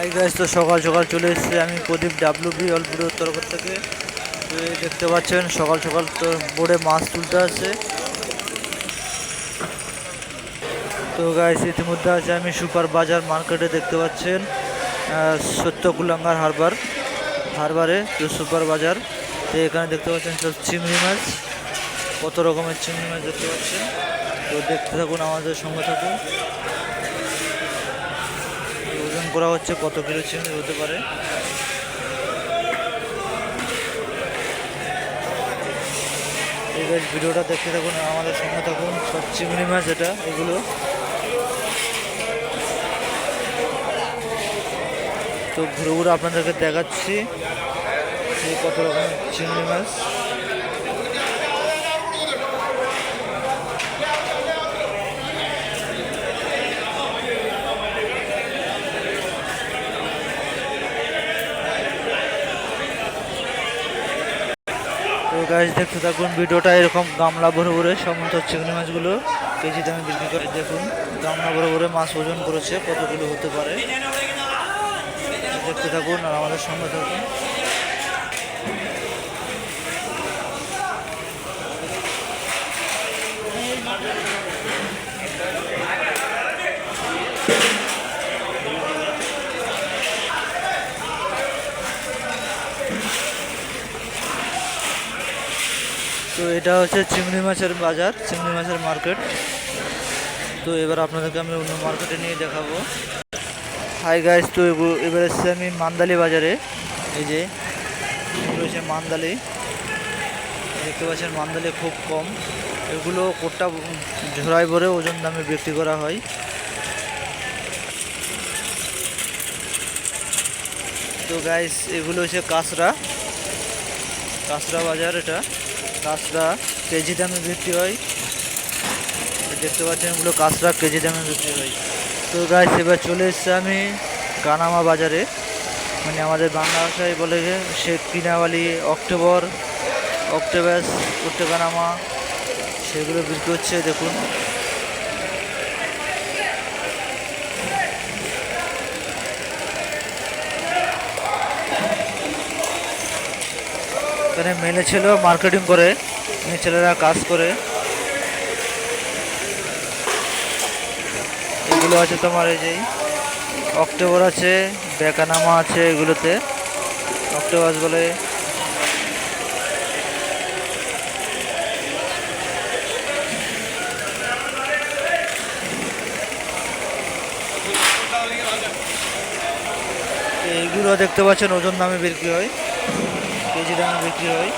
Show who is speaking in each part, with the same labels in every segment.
Speaker 1: Hi guys তো সকাল সকাল চলে এসেছি আমি প্রদীপ ডাব্লিউ বি অলপুরের তরফ থেকে। দেখতে পাচ্ছেন, সকাল সকাল তো বোর্ডে মাছ তুলতে আছে তো গাইস ইতিমধ্যে আছে আমি সুপার বাজার মার্কেটে, দেখতে পাচ্ছেন সত্য কুলাঙ্গার হারবার, হারবারে, তো সুপার বাজার। তো এখানে দেখতে পাচ্ছেন সব চিংড়ি মাছ, কত রকমের চিংড়ি মাছ দেখতে পাচ্ছেন। তো দেখতে থাকুন, আমাদের সঙ্গে থাকুন। করা হচ্ছে, কত কিলো চিংড়ি হতে পারে? এই ভিডিওটা দেখতে থাকুন, আমাদের সঙ্গে থাকুন। সব চিংড়ি মাছ এটা এগুলো। তো ঘুরে ঘুরে আপনাদেরকে দেখাচ্ছি কত রকম চিংড়ি মাছ। গাছ দেখতে থাকুন, ভিডিওটা এরকম গামলা ভরে ভরে সমস্ত চিংড়ি মাছগুলো কেজি দামে বিক্রি করে। দেখুন, গামলা ভরে ভরে মাছ ওজন করেছে, কতগুলো হতে পারে। দেখতে থাকুন আর আমাদের সঙ্গে থাকুন। এটা হচ্ছে চিংড়ি মাছের বাজার, চিংড়ি মাছের মার্কেট তো এবার আপনাদেরকে আমি অন্য মার্কেটে নিয়ে দেখাবো। হাই গাইস তো এবার এসেছি আমি মান্দালি বাজারে। এই যে হচ্ছে মান্দালি। দেখতে পাচ্ছেন মান্দালি খুব কম। এগুলো কোটটা ঝোড়াই ভরে ওজন দামে বিক্রি করা হয়। তো গাইস এগুলো হচ্ছে কাঁচরা। কাঁচরা বাজার এটা। কাঁচরা কেজি দামে বিক্রি হয়। দেখতে পাচ্ছেন এগুলো কাঁচরা কেজি দামে বিক্রি হয়। তো গাইস এবার চলে এসছে আমি কানামা বাজারে। মানে আমাদের বাংলা ভাষায় বলে যে সে কিনাবালি অক্টোবর, অক্টোবাস উত্তকানামা সেগুলো বিক্রি হচ্ছে, দেখুন। এখানে মেলে ছিল মার্কেটিং করে মেয়ে ছেলেরা কাজ করে। এগুলো আছে তোমার এই যে অক্টোবর আছে, বেকানামা আছে এগুলোতে। অক্টোবর বলে এইগুলো দেখতে পাচ্ছেন ওজন দামে বিক্রি হয়। কেজি দামে বিক্রি হয়।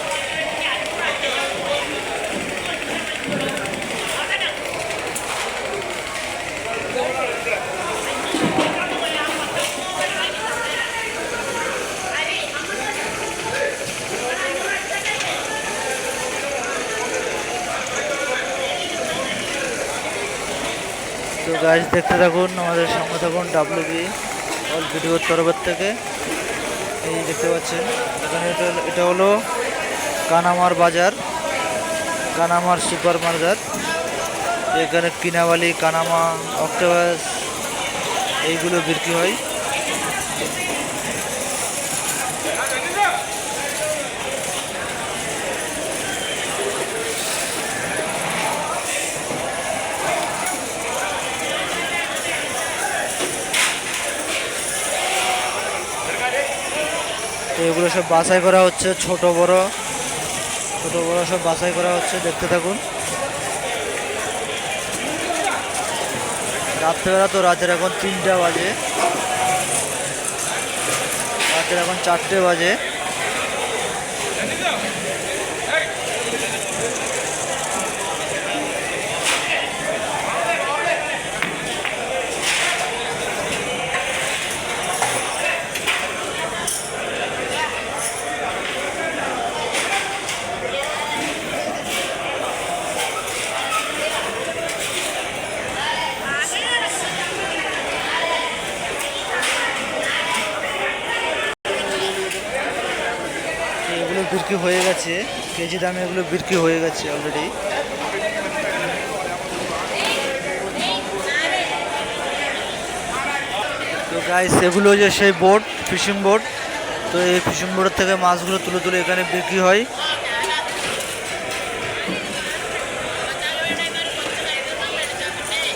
Speaker 1: তো গাছ দেখতে থাকুন, আমাদের সঙ্গে থাকুন ডাব্লিউবি অল ভিডিওর তরফের থেকে। এই দেখতে পাচ্ছেন। এখানে এটা হলো- কানামার বাজার, কানামার সুপার মার্কেট এখানে কিনাবালি, কানামা, অক্টোবাস, এইগুলো বিক্রি হয়। এগুলো সব বাছাই করা হচ্ছে, ছোট, বড়। ছোট, বড় সব বাছাই করা হচ্ছে, দেখতে থাকুন। রাত্রেবেলা তো রাতের এখন তিনটা বাজে। রাতের এখন চারটে বাজে তো এগুলো বিক্রি হয়ে গেছে। কেজি দামে এগুলো বিক্রি হয়ে গেছে অলরেডি তো গাইস এগুলো যে সেই বোট ফিশিং বোট তো এই ফিশিং বোটের থেকে মাছগুলো তুলে তুলে এখানে বিক্রি হয়।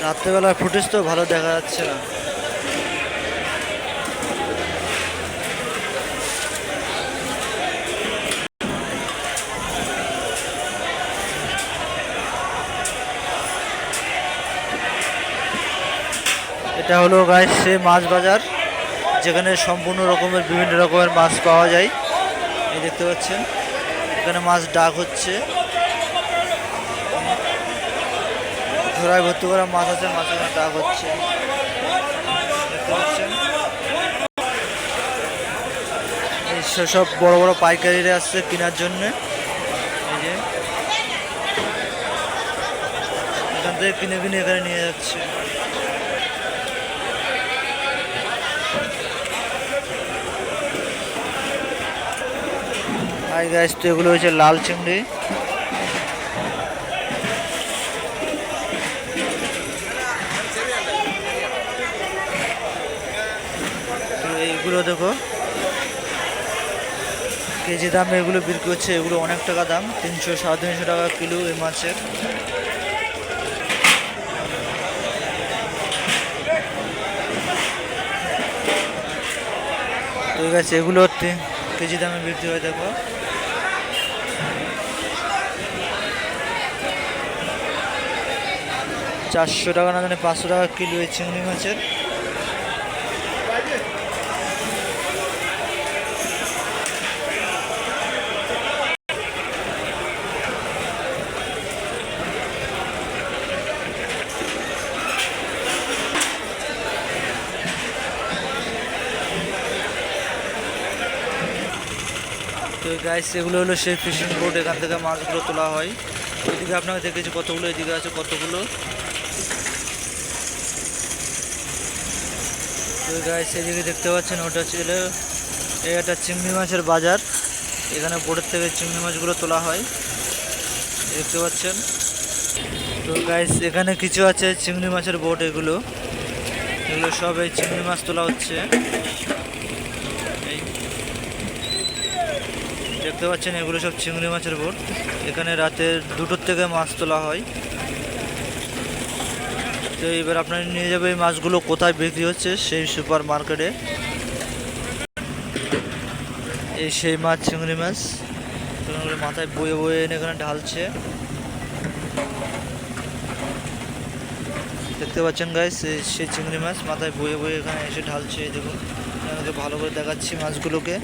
Speaker 1: রাত্রেবেলার ফুটেজ তো ভালো দেখা যাচ্ছে না। এটা হলো গাইস সে মাছ বাজার, যেখানে সম্পূর্ণ রকমের, বিভিন্ন রকমের মাছ পাওয়া যায়। এই দেখতে পাচ্ছেন, এখানে মাছ ডাক হচ্ছে। ঝোড়ায় ভর্তি করা মাছ আছে মাছ এখানে ডাক হচ্ছে। সব বড় বড় পাইকারিরা আসছে কেনার জন্য। এই যে, এখান থেকে কিনে কিনে এখানে নিয়ে যাচ্ছে। হাই গাইস তো এগুলো হচ্ছে লাল চিংড়ি। এইগুলো দেখো। কেজি দামে এগুলো বিক্রি করছে এগুলো অনেক টাকা দাম, তিনশো, সাড়ে তিনশো টাকা কিলো এই মাছের। তো আছে এগুলো কেজি দামে বিক্রি হয়, দেখো। চারশো টাকা না জানি, পাঁচশো টাকা কিলো এই চিংড়ি মাছের। তো গাইস এগুলো হলো সেই ফিশিং বোট এখান থেকে মাছগুলো তোলা হয়। এদিকে আপনাকে দেখেছি কতগুলো এদিকে আছে, কতগুলো? এদিকে দেখতে পাচ্ছেন, ওটা ছিল একটা চিংড়ি মাছের বাজার। এখানে বোটের থেকে চিংড়ি মাছগুলো তোলা হয়। দেখতে পাচ্ছেন। তো গাইস এখানে কিছু আছে চিংড়ি মাছের বোট এগুলো। এগুলো সব এই চিংড়ি মাছ তোলা হচ্ছে। দেখতে পাচ্ছেন, এগুলো সব চিংড়ি মাছের বোট। এখানে রাতে দুটোর থেকে মাছ তোলা হয়। তো এবার আপনারা নিয়ে যাবে এই মাছগুলো কোথায় বিক্রি হচ্ছে? সেই সুপার মার্কেটে এই সেই মাছ, চিংড়ি মাছ। মাথায় বয়ে বয়ে এনে এখানে ঢালছে। দেখতে পাচ্ছেন গাইস সেই চিংড়ি মাছ মাথায় বয়ে বয়ে এখানে এসে ঢালছে দেখুন। ভালো করে দেখাচ্ছি মাছগুলোকে।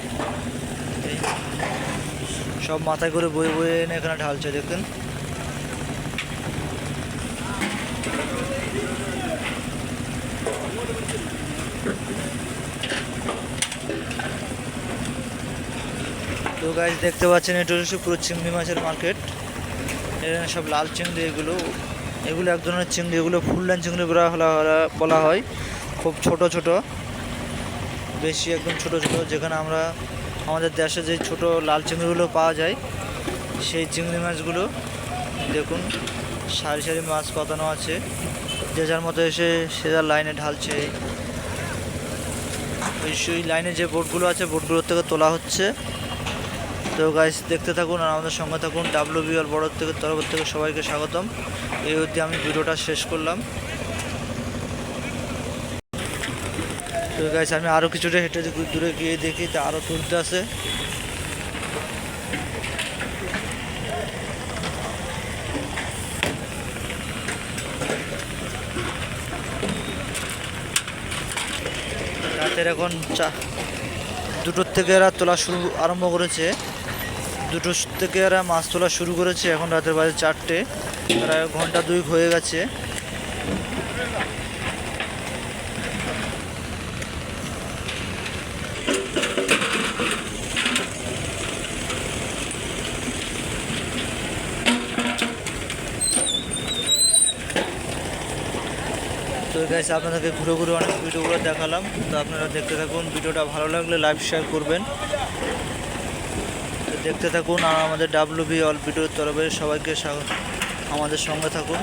Speaker 1: সব মাথায় করে বয়ে বয়ে এনে এখানে ঢালছে, দেখুন। তো গাছ দেখতে পাচ্ছেন এটা হচ্ছে পুরো চিংড়ি মাছের মার্কেট এখানে সব লাল চিংড়ি এগুলো। এগুলো এক ধরনের চিংড়ি, এগুলো ফুল লাইন চিংড়ি বলা হয়। খুব ছোট ছোট। বেশি একদম ছোট ছোট। যেখানে আমরা, আমাদের দেশে যে ছোট লাল চিংড়িগুলো পাওয়া যায়, সেই চিংড়ি মাছগুলো দেখুন। সারি সারি মাছ পাতানো আছে। যে যার মতো এসে সে যার লাইনে ঢালছে। ওই সেই লাইনে যে বোটগুলো আছে বোটগুলোর থেকে তোলা হচ্ছে। তো গাইস দেখতে থাকুন আর আমাদের সঙ্গে থাকুন। ডাব্লিউ বিএল বড় থেকে তরফ থেকে সবাইকে স্বাগতম। এই অবধি আমি ভিডিওটা শেষ করলাম। তো গাইস আমি আরও কিছুটা হেঁটে দূরে গিয়ে দেখি, তা আরও তুলতে আসে রাতের এখন চা, দুটোর থেকে এরা তোলা শুরু, আরম্ভ করেছে। দুটো থেকে এরা মাছ তোলা শুরু করেছে এখন রাতের বাজে চারটে। প্রায় ঘণ্টা দুই হয়ে গেছে। গাইস আপনাদেরকে ঘুরে ঘুরে অনেক ভিডিওগুলো দেখালাম। তো আপনারা দেখতে থাকুন, ভিডিওটা ভালো লাগলে লাইভ শেয়ার করবেন। দেখতে থাকুন আর আমাদের ডাব্লিউ বি অল ভিডিওর তরফে সবাইকে আমাদের সঙ্গে থাকুন।